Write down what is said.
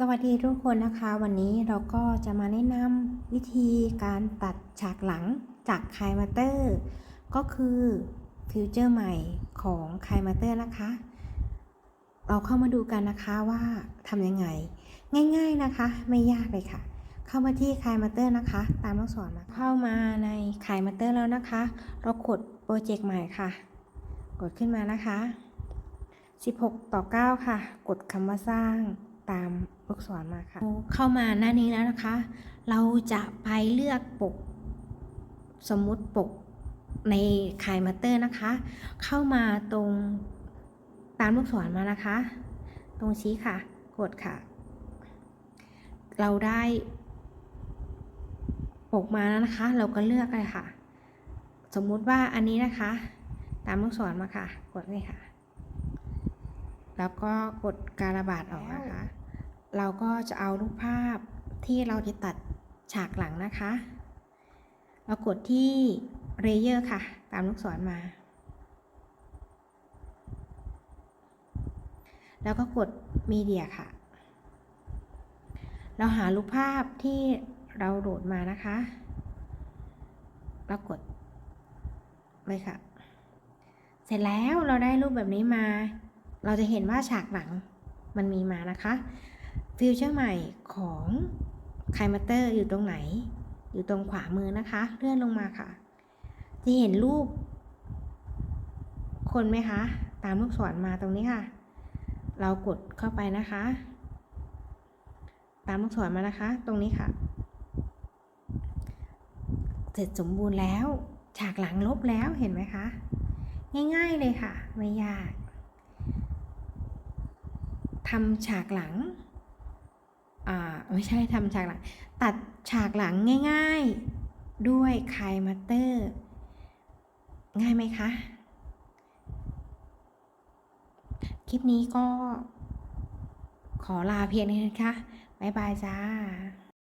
สวัสดีทุกคนนะคะ วันนี้เราก็จะมาแนะนำวิธีการตัดฉากหลังจากคายมาเตอร์ก็คือฟิวเจอร์ใหม่ของคายมาเตอร์นะคะ เราเข้ามาดูกันนะคะว่าทำยังไง ง่าย ๆนะคะ ไม่ยากเลยค่ะ เข้ามาที่คายมาเตอร์นะคะ ตามลูกศรมาเข้ามาในคายมาเตอร์แล้วนะคะ เรากดโปรเจกต์ใหม่ค่ะ กดขึ้นมานะคะ 16 ต่อ 9 ค่ะ กดคำว่าสร้าง ตามลูกศรมาค่ะ เข้ามาหน้านี้แล้วนะคะ เราจะไปเลือกปก สมมุติปกในคายมาเตอร์นะคะ เข้ามาตรงตามลูกศรมานะคะ ตรงชี้ค่ะ กดค่ะ เราได้ปกมาแล้วนะคะ เราก็เลือกเลยค่ะ สมมุติว่าอันนี้นะคะ ตามลูกศรมาค่ะ กดเลยค่ะ แล้วก็กดการระบาดออกนะคะ เราก็จะเอารูปภาพที่เราจะตัดฉากหลังนะคะเรากดที่เรเยอร์ค่ะ ตามลูกศรมา แล้วก็กดมีเดียค่ะ เราหารูปภาพที่เราโหลดมานะคะ เรากดเลยค่ะ เสร็จแล้วเราได้รูปแบบนี้มา เราจะเห็นว่าฉากหลังมันมีมานะคะ ฟิวเจอร์ใหม่ของไคมาเตอร์อยู่ตรงไหน อยู่ตรงขวามือนะคะ เลื่อนลงมาค่ะ จะเห็นรูป คนไหมคะ ตามลูกศรมาตรงนี้ค่ะ เรากดเข้าไปนะคะ ตามลูกศรมานะคะ ตรงนี้ค่ะ เสร็จสมบูรณ์แล้ว ฉากหลังลบแล้วเห็นไหมคะ ง่ายๆเลยค่ะ ไม่ยาก ทำฉากหลังอ่าไม่ใช่ทำฉากหลัง ตัดฉากหลังง่าย ๆ ด้วยคายมาเตอร์ ง่ายไหมคะ คลิปนี้ก็ขอลาเพียงนี้นะคะ บ๊ายบายจ้า